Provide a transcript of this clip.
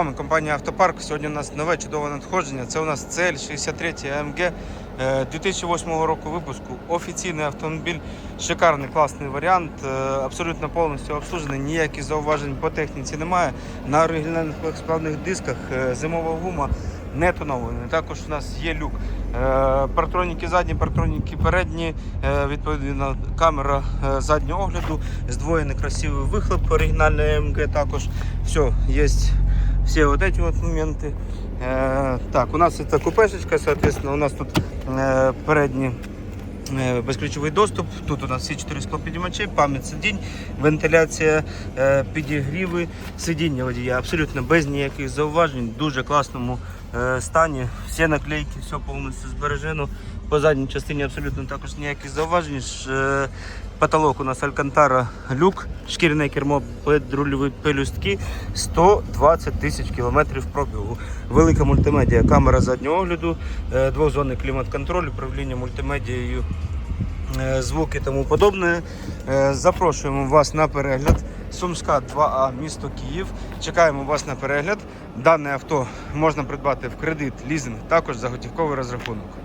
Компанія Автопарк. Сьогодні у нас нове чудове надходження. Це у нас CL 63 AMG е, 2008 року випуску. Офіційний автомобіль, шикарний, класний варіант. е, Абсолютно повністю обслужений. Ніяких зауважень по техніці немає. На оригінальних легкосплавних дисках е, зимова гума не тонована. Також у нас є люк. Е, Партроніки задні, партроніки передні, відповідно камера заднього огляду, здвоєний красивий вихлоп, оригінальний AMG також. Все, є все вот эти вот моменты. Э, так, у нас это купешечка, соответственно, у нас тут э, передні е, безключовий доступ. Тут у нас всі чотири склопідіймачі, пам'ять сидінь, вентиляція, е, підігріви, сидіння водія абсолютно без ніяких зауважень, в дуже класному е, стані. Всі наклейки, все повністю збережено. По задній частині абсолютно також ніяких зауважень. Потолок у нас Алькантара люк, шкіряне кермо, підрульові пелюстки, 120 тисяч кілометрів пробігу. Велика мультимедіа, камера заднього огляду, е, двохзонний клімат-контроль, управління мультимедією, е, звуки і тому подобне. Е, Запрошуємо вас на перегляд. Сумська 2А, місто Київ. Чекаємо вас на перегляд. Дане авто можна придбати в кредит, лізинг, також за готівковий розрахунок.